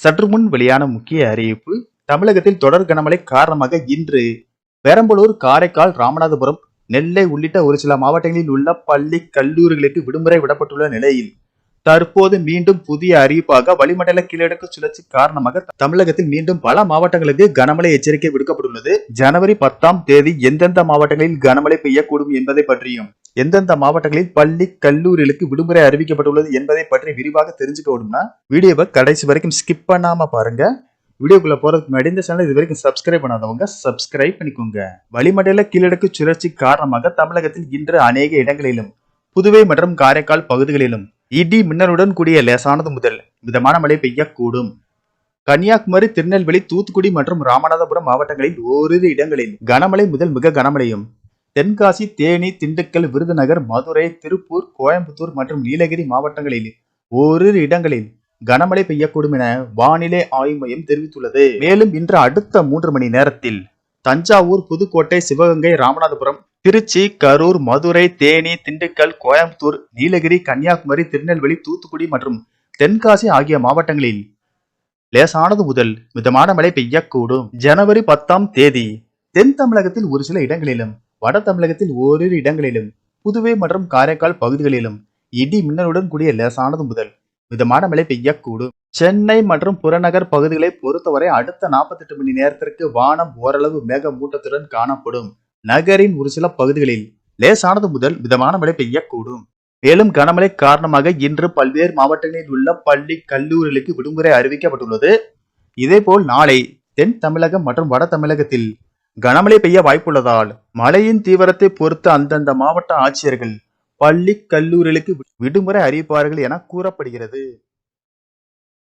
சற்று முன் வெளியான முக்கிய அறிவிப்பு தமிழகத்தில் தொடர் கனமழை காரணமாக இன்று பெரம்பலூர் காரைக்கால் ராமநாதபுரம் நெல்லை உள்ளிட்ட ஒரு சில மாவட்டங்களில் உள்ள பள்ளி கல்லூரிகளுக்கு விடுமுறை விடப்பட்டுள்ள நிலையில் தற்போது மீண்டும் புதிய அறிவிப்பாக வளிமண்டல கீழடுக்கு சுழற்சி காரணமாக தமிழகத்தில் மீண்டும் பல மாவட்டங்களுக்கு கனமழை எச்சரிக்கை விடுக்கப்பட்டுள்ளது. ஜனவரி பத்தாம் தேதி எந்தெந்த மாவட்டங்களில் கனமழை பெய்யக்கூடும் என்பதை பற்றியும் எந்தெந்த மாவட்டங்களில் பள்ளி கல்லூரிகளுக்கு விடுமுறை அறிவிக்கப்பட்டுள்ளது என்பதை பற்றி விரிவாக தெரிஞ்சுக்கணும்னா வீடியோவை கடைசி வரைக்கும் ஸ்கிப் பண்ணாம பாருங்க. வீடியோக்குள்ள போறதுக்கு முன்னாடி இந்த சேனல் இது வரைக்கும் சப்ஸ்கிரைப் பண்ணாதவங்க சப்ஸ்கிரைப் பண்ணிக்கோங்க. வளிமண்டல கீழடுக்கு சுழற்சி காரணமாக தமிழகத்தில் இன்று அநேக இடங்களிலும் புதுவை மற்றும் காரைக்கால் பகுதிகளிலும் இடி மின்னலுடன் கூடிய லேசானது முதல் மிதமான மழை பெய்யக்கூடும். கன்னியாகுமரி திருநெல்வேலி தூத்துக்குடி மற்றும் ராமநாதபுரம் மாவட்டங்களில் ஓரிரு இடங்களில் கனமழை முதல் மிக கனமழையும். தென்காசி தேனி திண்டுக்கல் விருதுநகர் மதுரை திருப்பூர் கோயம்புத்தூர் மற்றும் நீலகிரி மாவட்டங்களில் ஓரிரு இடங்களில் கனமழை பெய்யக்கூடும் என வானிலை ஆய்வு மையம் தெரிவித்துள்ளது. மேலும் இன்று அடுத்த மூன்று மணி நேரத்தில் தஞ்சாவூர் புதுக்கோட்டை சிவகங்கை ராமநாதபுரம் திருச்சி கரூர் மதுரை தேனி திண்டுக்கல் கோயம்புத்தூர் நீலகிரி கன்னியாகுமரி திருநெல்வேலி தூத்துக்குடி மற்றும் தென்காசி ஆகிய மாவட்டங்களில் லேசானது முதல் மிதமான மழை பெய்யக்கூடும். ஜனவரி பத்தாம் தேதி தென் தமிழகத்தில் ஒரு சில இடங்களிலும் வட தமிழகத்தில் ஓரிரு இடங்களிலும் புதுவை மற்றும் காரைக்கால் பகுதிகளிலும் இடி மின்னலுடன் கூடிய லேசானது முதல் மிதமான மழை பெய்யக்கூடும். சென்னை மற்றும் புறநகர் பகுதிகளை பொறுத்தவரை அடுத்த 48 மணி நேரத்திற்கு வானம் ஓரளவு மேகமூட்டத்துடன் காணப்படும். நகரின் ஒரு சில பகுதிகளில் லேசானது முதல் மிதமான மழை பெய்யக்கூடும். மேலும் கனமழை காரணமாக இன்று பல்வேறு மாவட்டங்களில் உள்ள பள்ளி கல்லூரிகளுக்கு விடுமுறை அறிவிக்கப்பட்டுள்ளது. இதேபோல் நாளை தென் தமிழகம் மற்றும் வட தமிழகத்தில் கனமழை பெய்ய வாய்ப்புள்ளதால் மழையின் தீவிரத்தை பொறுத்து அந்தந்த மாவட்ட ஆட்சியர்கள் பள்ளி கல்லூரிகளுக்கு விடுமுறை அறிவிப்பார்கள் என கூறப்படுகிறது.